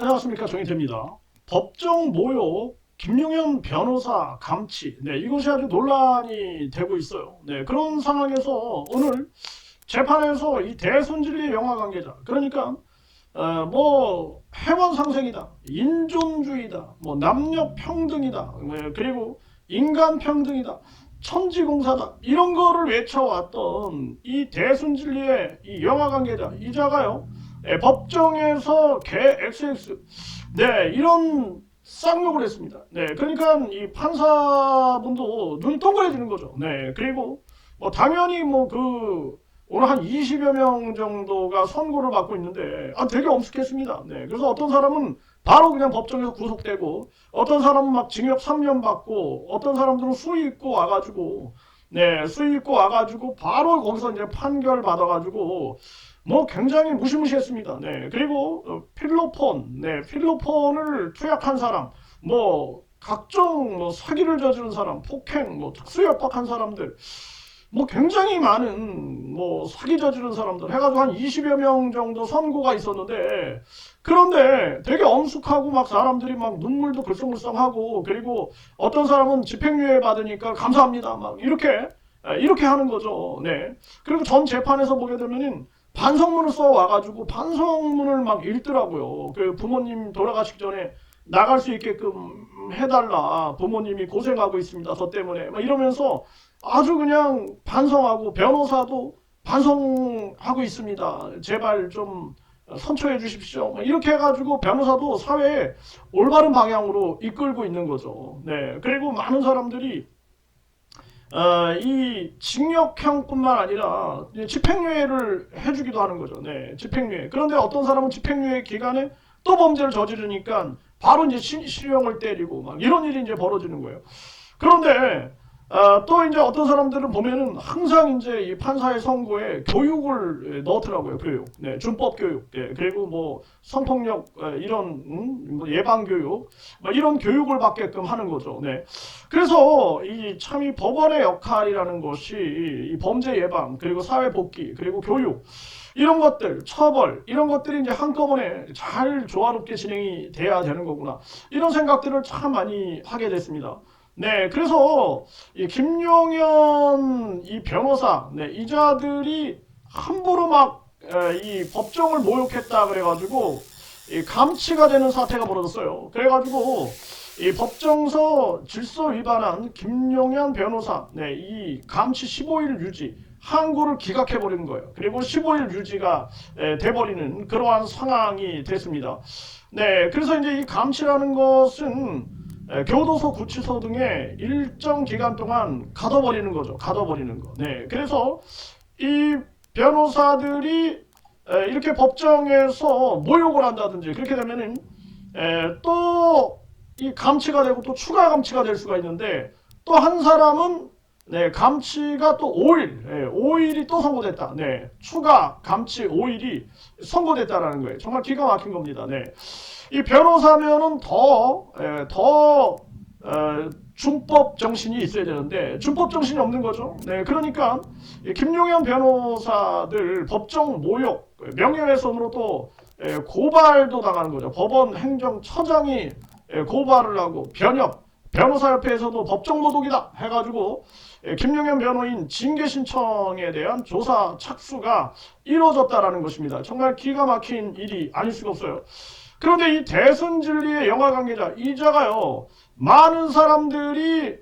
안녕하십니까 정의태입니다. 법정 모욕 김용현 변호사 감치 네 이것이 아주 논란이 되고 있어요. 네 그런 상황에서 오늘 재판에서 이 대손진리 영화 관계자 그러니까 어, 뭐 해원 상생이다 인존주의다 뭐 남녀 평등이다 네, 그리고 인간 평등이다 천지공사다 이런 거를 외쳐왔던 이 대순진리의 이 영화 관계자 이자가요 예, 법정에서 개 XX 네 이런 쌍욕을 했습니다. 네 그러니까 이 판사분도 눈이 동그래지는 거죠. 네 그리고 뭐 당연히 뭐 그 오늘 한 20여 명 정도가 선고를 받고 있는데 아 되게 엄숙했습니다. 네 그래서 어떤 사람은 바로 그냥 법정에서 구속되고 어떤 사람은 막 징역 3년 받고 어떤 사람들은 수위 있고 와가지고 네 수위 있고 와가지고 바로 거기서 이제 판결 받아가지고 뭐 굉장히 무시무시했습니다. 네 그리고 어, 필로폰 네 필로폰을 투약한 사람 뭐 각종 뭐 사기를 저지른 사람 폭행 뭐 특수 협박한 사람들 뭐 굉장히 많은 뭐 사기 저지른 사람들 해가지고 한 20여 명 정도 선고가 있었는데 그런데 되게 엄숙하고 막 사람들이 막 눈물도 글썽글썽하고 그리고 어떤 사람은 집행유예 받으니까 감사합니다 막 이렇게 에, 이렇게 하는 거죠. 네. 그리고 전 재판에서 보게 되면은 반성문을 써 와가지고 반성문을 막 읽더라고요. 그 부모님 돌아가시기 전에 나갈 수 있게끔 해달라. 부모님이 고생하고 있습니다. 저 때문에. 막 이러면서 아주 그냥 반성하고 변호사도 반성하고 있습니다. 제발 좀 선처해 주십시오. 막 이렇게 해가지고 변호사도 사회에 올바른 방향으로 이끌고 있는 거죠. 네. 그리고 많은 사람들이 어, 이 징역형뿐만 아니라 집행유예를 해주기도 하는 거죠. 네, 집행유예. 그런데 어떤 사람은 집행유예 기간에 또 범죄를 저지르니까 바로 이제 시, 실형을 때리고 막 이런 일이 이제 벌어지는 거예요. 그런데 아, 또 이제 어떤 사람들은 보면은 항상 이제 이 판사의 선고에 교육을 예, 넣더라고요. 교육. 네, 준법 교육. 예, 그리고 뭐 성폭력 예, 이런 음, 뭐 예방 교육, 뭐 이런 교육을 받게끔 하는 거죠. 네. 그래서 이 참 이 법원의 역할이라는 것이 이 범죄 예방 그리고 사회 복귀 그리고 교육 이런 것들 처벌 이런 것들이 이제 한꺼번에 잘 조화롭게 진행이 돼야 되는 거구나 이런 생각들을 참 많이 하게 됐습니다. 네, 그래서 이 김용현 이 변호사, 네, 이자들이 함부로 막 이 법정을 모욕했다 그래가지고 이 감치가 되는 사태가 벌어졌어요. 그래가지고 이 법정서 질서 위반한 김용현 변호사, 네, 이 감치 15일 유지 항고를 기각해 버리는 거예요. 그리고 15일 유지가 에, 돼버리는 그러한 상황이 됐습니다. 네, 그래서 이제 이 감치라는 것은 에, 교도소, 구치소 등에 일정 기간 동안 가둬버리는 거죠. 가둬버리는 거. 네, 그래서 이 변호사들이 에, 이렇게 법정에서 모욕을 한다든지 그렇게 되면은 또 이 감치가 되고 또 추가 감치가 될 수가 있는데 또 한 사람은 네, 감치가 또 5일, 네, 5일이 또 선고됐다. 네, 추가 감치 5일이 선고됐다라는 거예요. 정말 기가 막힌 겁니다. 네, 이 변호사면은 더, 예, 더 어, 준법 정신이 있어야 되는데 준법 정신이 없는 거죠. 네, 그러니까 이 김용현 변호사들 법정 모욕, 명예훼손으로 또 예, 고발도 당하는 거죠. 법원 행정처장이 예, 고발을 하고 변협 변호사협회에서도 법정 모독이다 해가지고 예, 김용현 변호인 징계 신청에 대한 조사 착수가 이루어졌다라는 것입니다. 정말 기가 막힌 일이 아닐 수가 없어요. 그런데 이 대선 진리의 영화 관계자 이자가요 많은 사람들이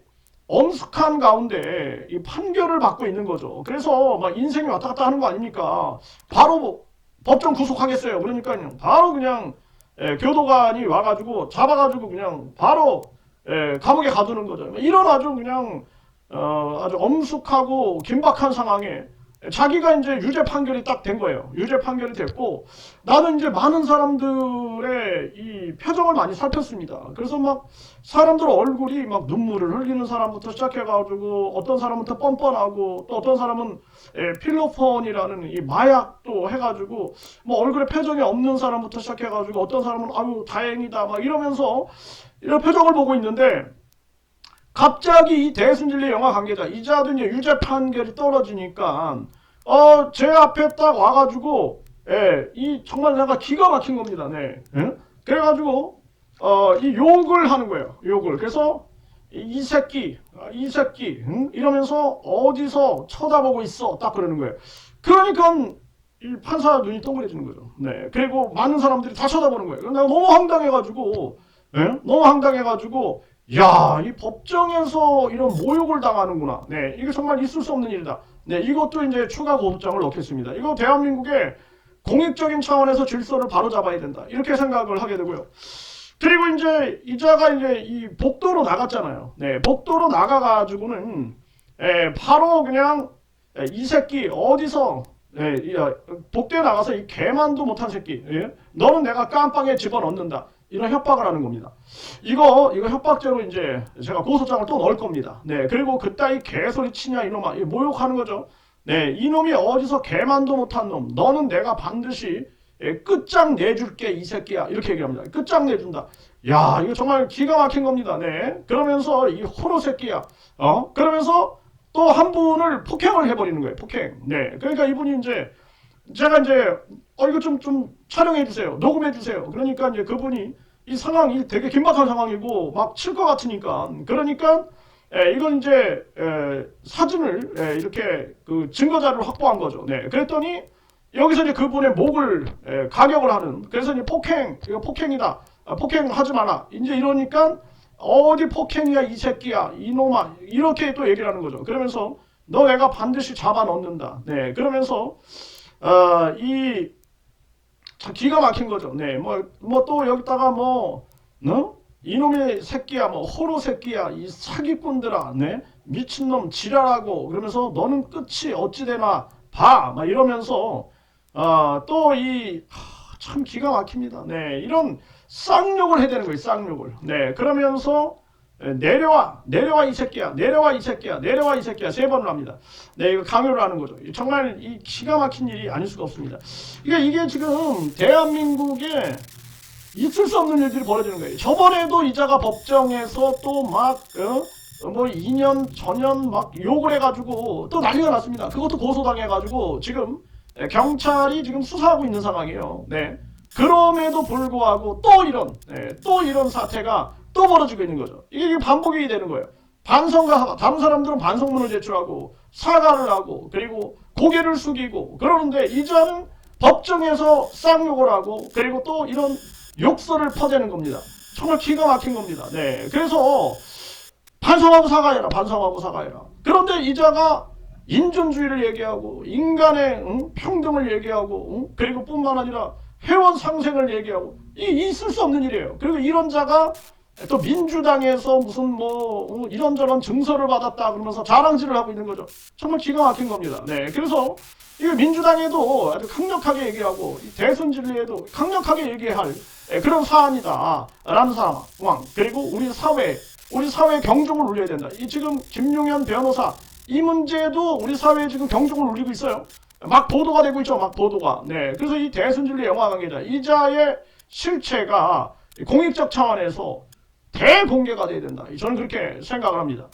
엄숙한 가운데 이 판결을 받고 있는 거죠. 그래서 막 인생이 왔다 갔다 하는 거 아닙니까? 바로 뭐 법정 구속하겠어요. 그러니까요. 바로 그냥 예, 교도관이 와가지고 잡아가지고 그냥 바로 예, 감옥에 가두는 거죠. 이런 아주 그냥 어, 아주 엄숙하고 긴박한 상황에 자기가 이제 유죄 판결이 딱 된 거예요. 유죄 판결이 됐고 나는 이제 많은 사람들의 이 표정을 많이 살폈습니다. 그래서 막 사람들 얼굴이 막 눈물을 흘리는 사람부터 시작해가지고 어떤 사람은 더 뻔뻔하고 또 어떤 사람은 예, 필로폰이라는 이 마약도 해가지고 뭐 얼굴에 표정이 없는 사람부터 시작해가지고 어떤 사람은 아유 다행이다 막 이러면서 이런 표정을 보고 있는데 갑자기 이 대순진리 영화 관계자 이제 유죄 판결이 떨어지니까 어 제 앞에 딱 와가지고 예, 이 정말 내가 기가 막힌 겁니다. 네. 예? 그래가지고 어, 이 욕을 하는 거예요. 욕을. 그래서 이, 이 새끼, 아, 이 새끼, 응? 이러면서 어디서 쳐다보고 있어? 딱 그러는 거예요. 그러니까 이 판사 눈이 동그래지는 거죠. 네. 그리고 많은 사람들이 다 쳐다보는 거예요. 그러니까 너무 황당해가지고, 예? 너무 황당해가지고, 야, 이 법정에서 이런 모욕을 당하는구나. 네. 이게 정말 있을 수 없는 일이다. 네. 이것도 이제 추가 고소장을 넣겠습니다. 이거 대한민국의 공익적인 차원에서 질서를 바로잡아야 된다. 이렇게 생각을 하게 되고요. 그리고 이제 이자가 이제 이 복도로 나갔잖아요. 네, 복도로 나가가지고는 예, 바로 그냥 예, 이 새끼 어디서 예, 이, 어, 복도에 나가서 이 개만도 못한 새끼, 예? 너는 내가 깜빵에 집어넣는다. 이런 협박을 하는 겁니다. 이거 이거 협박죄로 이제 제가 고소장을 또 넣을 겁니다. 네, 그리고 그따위 개소리 치냐 이놈아, 이 모욕하는 거죠. 네, 이놈이 어디서 개만도 못한 놈, 너는 내가 반드시 예, 끝장 내줄게 이 새끼야 이렇게 얘기합니다. 끝장 내준다. 야 이거 정말 기가 막힌 겁니다. 네. 그러면서 이 호로 새끼야. 어 그러면서 또 한 분을 폭행을 해버리는 거예요. 폭행. 네. 그러니까 이분이 이제 제가 이제 어 이거 좀 좀 촬영해 주세요. 녹음해 주세요. 그러니까 이제 그분이 이 상황이 되게 긴박한 상황이고 막 칠 것 같으니까 그러니까 예, 이건 이제 에, 사진을 예, 이렇게 그 증거 자료를 확보한 거죠. 네. 그랬더니 여기서 이제 그분의 목을 예, 가격을 하는 그래서 이제 폭행 이거 폭행이다 아, 폭행하지 마라 이제 이러니까 어디 폭행이야 이 새끼야 이놈아 이렇게 또 얘기를 하는 거죠 그러면서 너 내가 반드시 잡아 넣는다 네 그러면서 어 이 기가 막힌 거죠 네 뭐 뭐 또 여기다가 뭐 어? 이놈의 새끼야 뭐 호로 새끼야 이 사기꾼들아 네 미친놈 지랄하고 그러면서 너는 끝이 어찌 되나 봐 막 이러면서 아, 또 이 참 기가 막힙니다. 네, 이런 쌍욕을 해야 되는 거예요. 쌍욕을. 네, 그러면서 에, 내려와, 내려와 이 새끼야, 내려와 이 새끼야, 내려와 이 새끼야 세 번을 합니다. 네, 이거 강요를 하는 거죠. 정말 이 기가 막힌 일이 아닐 수가 없습니다. 이게 이게 지금 대한민국에 있을 수 없는 일들이 벌어지는 거예요. 저번에도 이자가 법정에서 또막 어? 뭐 2년 전년 막 욕을 해가지고 또 난리가 났습니다. 그것도 고소당해가지고 지금 예, 경찰이 지금 수사하고 있는 상황이에요. 네. 그럼에도 불구하고 또 이런 예, 또 이런 사태가 또 벌어지고 있는 거죠. 이게 반복이 되는 거예요. 반성가 다른 사람들은 반성문을 제출하고 사과를 하고 그리고 고개를 숙이고 그러는데 이자는 법정에서 쌍욕을 하고 그리고 또 이런 욕설을 퍼대는 겁니다. 정말 기가 막힌 겁니다. 네. 그래서 반성하고 사과해라. 반성하고 사과해라. 그런데 이자가 인존주의를 얘기하고 인간의 응? 평등을 얘기하고 응? 그리고 뿐만 아니라 회원 상생을 얘기하고 이 있을 수 없는 일이에요. 그리고 이런 자가 또 민주당에서 무슨 뭐 응? 이런저런 증서를 받았다 그러면서 자랑질을 하고 있는 거죠. 정말 기가 막힌 겁니다. 네, 그래서 이거 민주당에도 아주 강력하게 얘기하고 이 대선 진리에도 강력하게 얘기할 예, 그런 사안이다라는 상황 그리고 우리 사회 우리 사회 경종을 울려야 된다. 이 지금 김용현 변호사 이 문제도 우리 사회에 지금 경종을 울리고 있어요. 막 보도가 되고 있죠. 막 보도가. 네. 그래서 이 대선 진리 영화 관계자 이자의 실체가 공익적 차원에서 대공개가 돼야 된다. 저는 그렇게 생각을 합니다.